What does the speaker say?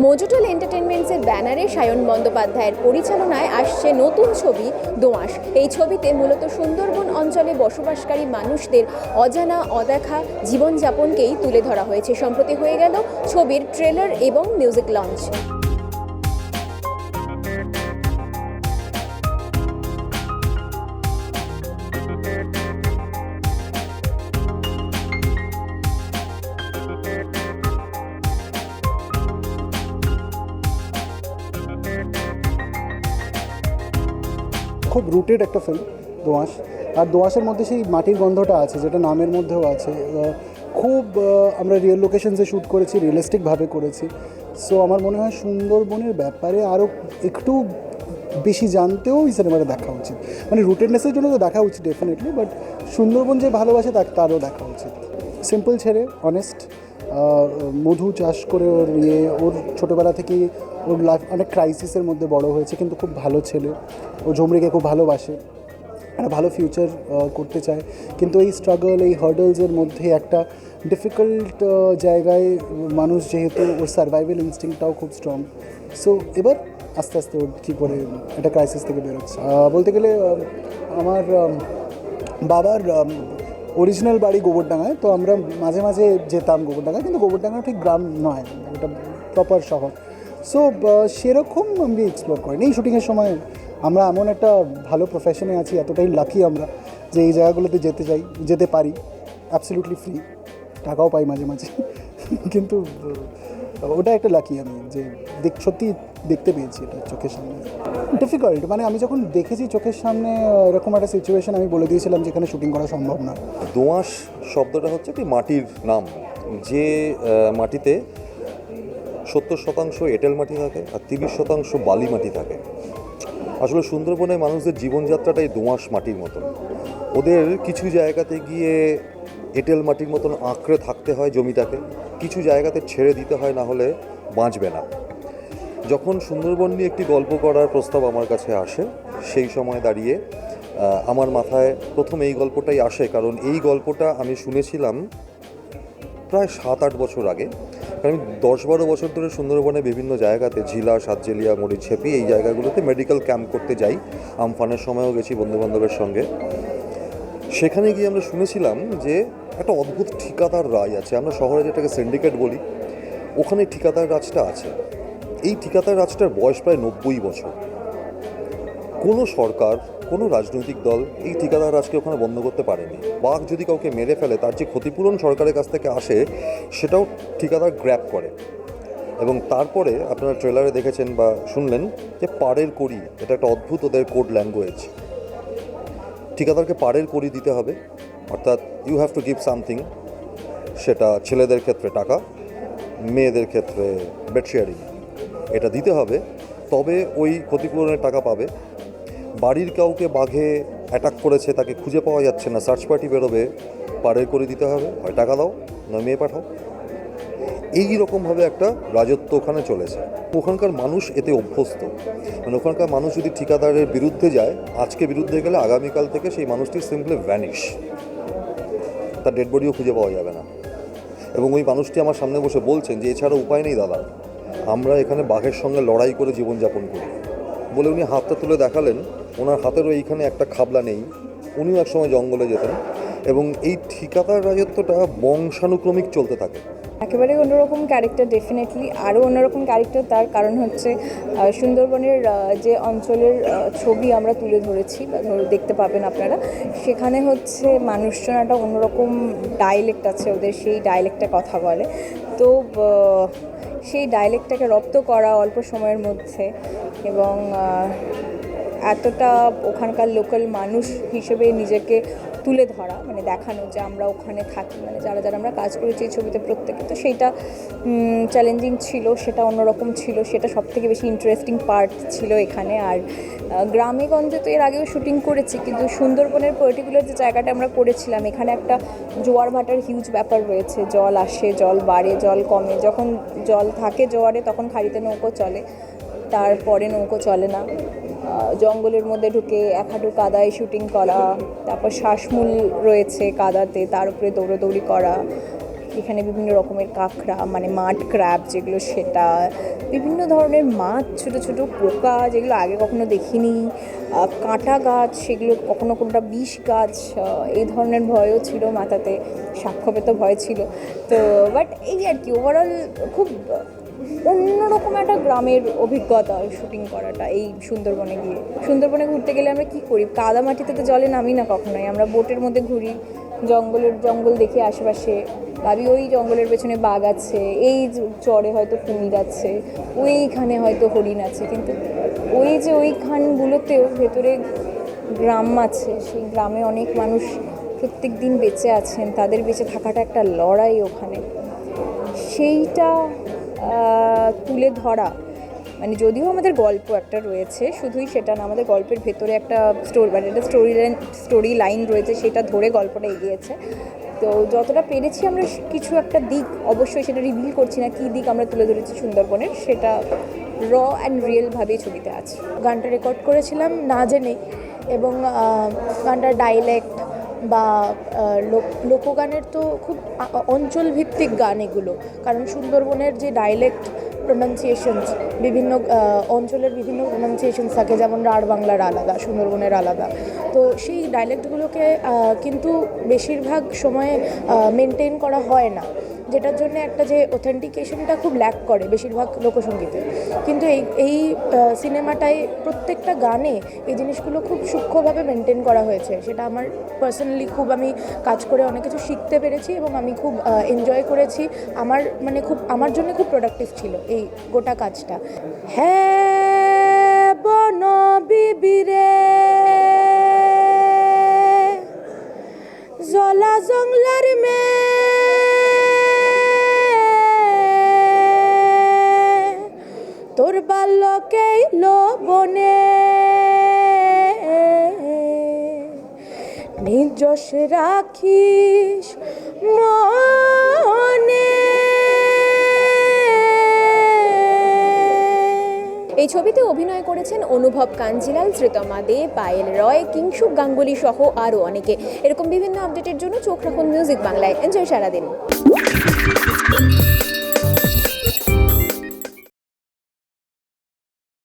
মজুটাল এন্টারটেনমেন্টসের ব্যানারে সায়ন বন্দ্যোপাধ্যায়ের পরিচালনায় আসছে নতুন ছবি, দোঁয়াশ। এই ছবিতে মূলত সুন্দরবন অঞ্চলে বসবাসকারী মানুষদের অজানা, অদেখা জীবনযাপনকেই তুলে ধরা হয়েছে। সম্প্রতি হয়ে গেল ছবির ট্রেলার এবং মিউজিক লঞ্চ। খুব রুটেড একটা ফিল্ম দোঁয়াশ আর দোঁয়াশের মধ্যে সেই মাটির গন্ধটা আছে, যেটা নামের মধ্যেও আছে। খুব আমরা রিয়েল লোকেশনসে শ্যুট করেছি রিয়েলিস্টিকভাবে করেছি। সো আমার মনে হয় সুন্দরবনের ব্যাপারে আরও একটু বেশি জানতেও এই সিনেমাটা দেখা উচিত। মানে রুটেডনেসের জন্য তো দেখা উচিত ডেফিনেটলি বাট সুন্দরবন যে ভালোবাসে তারও দেখা উচিত। সিম্পল ছেড়ে অনেস্ট মধু চাষ করে ওর ইয়ে ওর ছোটোবেলা থেকেই ওর লাইফ অনেক ক্রাইসিসের মধ্যে বড় হয়েছে, কিন্তু খুব ভালো ছেলে। ও ঝুমরিকে খুব ভালোবাসে। একটা ভালো ফিউচার করতে চায়। কিন্তু এই স্ট্রাগল এই হার্ডলসের মধ্যে একটা ডিফিকাল্ট জায়গায় মানুষ যেহেতু ওর সার্ভাইভাল ইনস্টিংটাও খুব স্ট্রং সো এবার আস্তে আস্তে ওর কী করে একটা ক্রাইসিস থেকে বেরোচ্ছে। বলতে গেলে আমার বাবার অরিজিনাল বাড়ি গোবরডাঙ্গায়, তো আমরা মাঝে মাঝে যেতাম গোবরডাঙ্গায়, কিন্তু গোবরডাঙ্গা ঠিক গ্রাম নয় এটা প্রপার শহর। সো সেরকম আমি এক্সপ্লোর করিনি। এই শুটিংয়ের সময় আমরা এমন একটা ভালো প্রফেশনে আছি, এতটাই লাকি আমরা যে এই জায়গাগুলোতে যেতে যাই যেতে পারি। অ্যাবসলিউটলি ফ্রি টাকাও পাই মাঝে মাঝে। কিন্তু ওটা একটা লাকি আমি যে দেখ, সত্যি দেখতে পেয়েছি এটা চোখের সামনে। ডিফিকাল্ট মানে আমি যখন দেখেছি চোখের সামনে এরকম একটা সিচুয়েশন আমি বলে দিয়েছিলাম যেখানে শুটিং করা সম্ভব না। দোঁয়াশ শব্দটা হচ্ছে একটি মাটির নাম। যে মাটিতে সত্তর শতাংশ এঁটেল মাটি থাকে আর তিরিশ শতাংশ বালি মাটি থাকে। আসলে সুন্দরবনের মানুষদের জীবনযাত্রাটাই দোঁয়াশ মাটির মতন। ওদের কিছু জায়গাতে গিয়ে এঁটেল মাটির মতন আঁকড়ে থাকতে হয় জমিটাকে। কিছু জায়গাতে ছেড়ে দিতে হয়, না হলে বাঁচবে না। যখন সুন্দরবন নিয়ে একটি গল্প করার প্রস্তাব আমার কাছে আসে, সেই সময় দাঁড়িয়ে আমার মাথায় প্রথম এই গল্পটাই আসে। কারণ এই গল্পটা আমি শুনেছিলাম প্রায় সাত আট বছর আগে। কারণ আমি দশ বারো বছর ধরে সুন্দরবনে বিভিন্ন জায়গাতে, ঝিলা, সাতজেলিয়া, মরিচেপি এই জায়গাগুলোতে মেডিকেল ক্যাম্প করতে যাই। আমফানের সময়ও গেছি বন্ধুবান্ধবের সঙ্গে। সেখানে গিয়ে আমরা শুনেছিলাম যে একটা অদ্ভুত ঠিকাদার রাজ আছে। আমরা শহরে যেটাকে সিন্ডিকেট বলি, ওখানে ঠিকাদার রাজটা আছে। এই ঠিকাদার রাজটার বয়স প্রায় নব্বই বছর। কোনো সরকার, কোনো রাজনৈতিক দল এই ঠিকাদার রাজকে ওখানে বন্ধ করতে পারেনি। বাঘ যদি কাউকে মেরে ফেলে, তার যে ক্ষতিপূরণ সরকারের কাছ থেকে আসে, সেটাও ঠিকাদার গ্র্যাপ করে। এবং তারপরে আপনারা ট্রেলারে দেখেছেন বা শুনলেন যে পাড়ের কড়ি, এটা একটা অদ্ভুত ওদের কোড ল্যাঙ্গুয়েজ ঠিকাদারকে পাড়ের কড়ি দিতে হবে। অর্থাৎ you have to give something সেটা ছেলেদের ক্ষেত্রে টাকা, মেয়েদের ক্ষেত্রে বেড শেয়ারিং এটা দিতে হবে, তবে ওই ক্ষতিপূরণের টাকা পাবে। বাড়ির কাউকে বাঘে অ্যাটাক করেছে, তাকে খুঁজে পাওয়া যাচ্ছে না। সার্চ পার্টি বেরোবে, পাড়ের করে দিতে হবে, হয় টাকা দাও, নয় মেয়ে পাঠাও। এই রকমভাবে একটা রাজত্ব ওখানে চলেছে। ওখানকার মানুষ এতে অভ্যস্ত। মানে ওখানকার মানুষ যদি ঠিকাদারের বিরুদ্ধে যায়, আজকে বিরুদ্ধে গেলে আগামীকাল থেকে সেই মানুষটি সিম্পলি ভ্যানিশ তার ডেড বডিও খুঁজে পাওয়া যাবে না। এবং ওই মানুষটি আমার সামনে বসে বলছেন যে, এছাড়া উপায় নেই দাদা। আমরা এখানে বাঘের সঙ্গে লড়াই করে জীবনযাপন করি। বলে উনি হাতটা তুলে দেখালেন। ওনার হাতেরও এইখানে একটা খাবলা নেই। উনিও একসময় জঙ্গলে যেতেন। এবং এই ঠিকাদার রাজত্বটা বংশানুক্রমিক চলতে থাকে। একেবারে অন্যরকম ক্যারেক্টার ডেফিনেটলি আরও অন্যরকম ক্যারেক্টার তার কারণ হচ্ছে সুন্দরবনের যে অঞ্চলের ছবি আমরা তুলে ধরেছি বা দেখতে পাবেন আপনারা, সেখানে হচ্ছে মানুষজন একটা অন্যরকম ডাইলেক্ট আছে ওদের, সেই ডাইলেক্টে কথা বলে। তো সেই ডাইলেক্টটাকে রপ্ত করা অল্প সময়ের মধ্যে এবং এতটা ওখানকার লোকাল মানুষ হিসেবে নিজেকে তুলে ধরা মানে দেখানো যে আমরা ওখানে থাকি মানে যারা যারা আমরা কাজ করেছি এই ছবিতে প্রত্যেকে। তো সেইটা চ্যালেঞ্জিং ছিল সেটা অন্যরকম ছিল সেটা সব থেকে বেশি ইন্টারেস্টিং পার্ট ছিল এখানে। আর আহ, গ্রামে গঞ্জে তো এর আগেও শুটিং করেছি কিন্তু সুন্দরবনের পার্টিকুলার যে জায়গাটা আমরা করেছিলাম এখানে একটা জোয়ার ভাটার হিউজ ব্যাপার রয়েছে। জল আসে জল বাড়ে জল কমে। যখন জল থাকে জোয়ারে তখন খাড়িতে নৌকো চলে। তারপরে নৌকো চলে না। জঙ্গলের মধ্যে ঢুকে এক হাঁটু কাদায় শুটিং করা, তারপর শ্বাসমূল রয়েছে কাদাতে, তার উপরে দৌড়োদৌড়ি করা, এখানে বিভিন্ন রকমের কাঁকড়া মানে মাঠ ক্র্যাব যেগুলো সেটা, বিভিন্ন ধরনের মাছ, ছোট ছোট পোকা যেগুলো আগে কখনো দেখিনি কাঁটা গাছ, সেগুলো কখনো কোনোটা বিষ গাছ এই ধরনের ভয়ও ছিল মাথাতে সাক্ষ্য পেতে ভয় ছিল। তো বাট এই আর কি ওভারঅল খুব অন্যরকম একটা গ্রামের অভিজ্ঞতা শুটিং করাটা এই সুন্দরবনে গিয়ে। সুন্দরবনে ঘুরতে গেলে আমরা কি করি? কাদা মাটিতে তো জলে নামি না কখনোই। আমরা বোটের মধ্যে ঘুরি, জঙ্গলের জঙ্গল দেখি আশেপাশে। ভাবি ওই জঙ্গলের পেছনে বাঘ আছে, এই চরে হয়তো কুমির আছে, ওইখানে হয়তো হরিণ আছে। কিন্তু ওই যে ওইখানগুলোতেও ভেতরে গ্রাম আছে, সেই গ্রামে অনেক মানুষ প্রত্যেক দিন বেঁচে আছেন। তাদের বেঁচে থাকাটা একটা লড়াই ওখানে। সেইটা তুলে ধরা। মানে যদিও আমাদের গল্প একটা রয়েছে, শুধুই সেটা না, আমাদের গল্পের ভেতরে একটা স্টোরি মানে একটা স্টোরি লাইন স্টোরি লাইন রয়েছে, সেটা ধরে গল্পটা এগিয়েছে। তো যতটা পেরেছি আমরা কিছু একটা দিক, অবশ্যই সেটা রিভিল করছি না, কী দিক আমরা তুলে ধরেছি সুন্দরবনের, সেটা র অ্যান্ড রিয়েলভাবেই ছবিতে আছে। গানটা রেকর্ড করেছিলাম না জেনেই এবং গানটার ডাইলেক্ট বা লোক- লোকগানের তো খুব অঞ্চলভিত্তিক গান এগুলো। কারণ সুন্দরবনের যে ডাইলেক্ট প্রোনাউন্সিয়েশনস বিভিন্ন অঞ্চলের বিভিন্ন প্রোনাউন্সিয়েশনস থাকে, যেমন রাঢ় বাংলার আলাদা, সুন্দরবনের আলাদা। তো সেই ডাইলেক্টগুলোকে কিন্তু বেশিরভাগ সময়ে মেনটেন করা হয় না। যেটার জন্য একটা যে অথেন্টিকেশনটা খুব ল্যাক করে বেশিরভাগ লোকসঙ্গীতে কিন্তু এই এই সিনেমাটায় প্রত্যেকটা গানে এই জিনিসগুলো খুব সূক্ষ্মভাবে মেনটেন করা হয়েছে। সেটা আমার পার্সোনালি খুব আমি কাজ করে অনেক কিছু শিখতে পেরেছি এবং আমি খুব এনজয় করেছি। আমার মানে খুব, আমার জন্য খুব প্রোডাক্টিভ ছিল এই গোটা কাজটা। হ্যাঁ বন বিবিরে বাল্যকেই লবনে নিজস রাখিস মনে। এই ছবিতে অভিনয় করেছেন অনুভব কাঞ্জিলাল শ্রীতমা দে, পায়েল রয় কিংশুক গাঙ্গুলি সহ আরও অনেকে। এরকম বিভিন্ন আপডেটের জন্য চোখ রাখুন মিউজিক বাংলায়। এনজয় সারাদিন।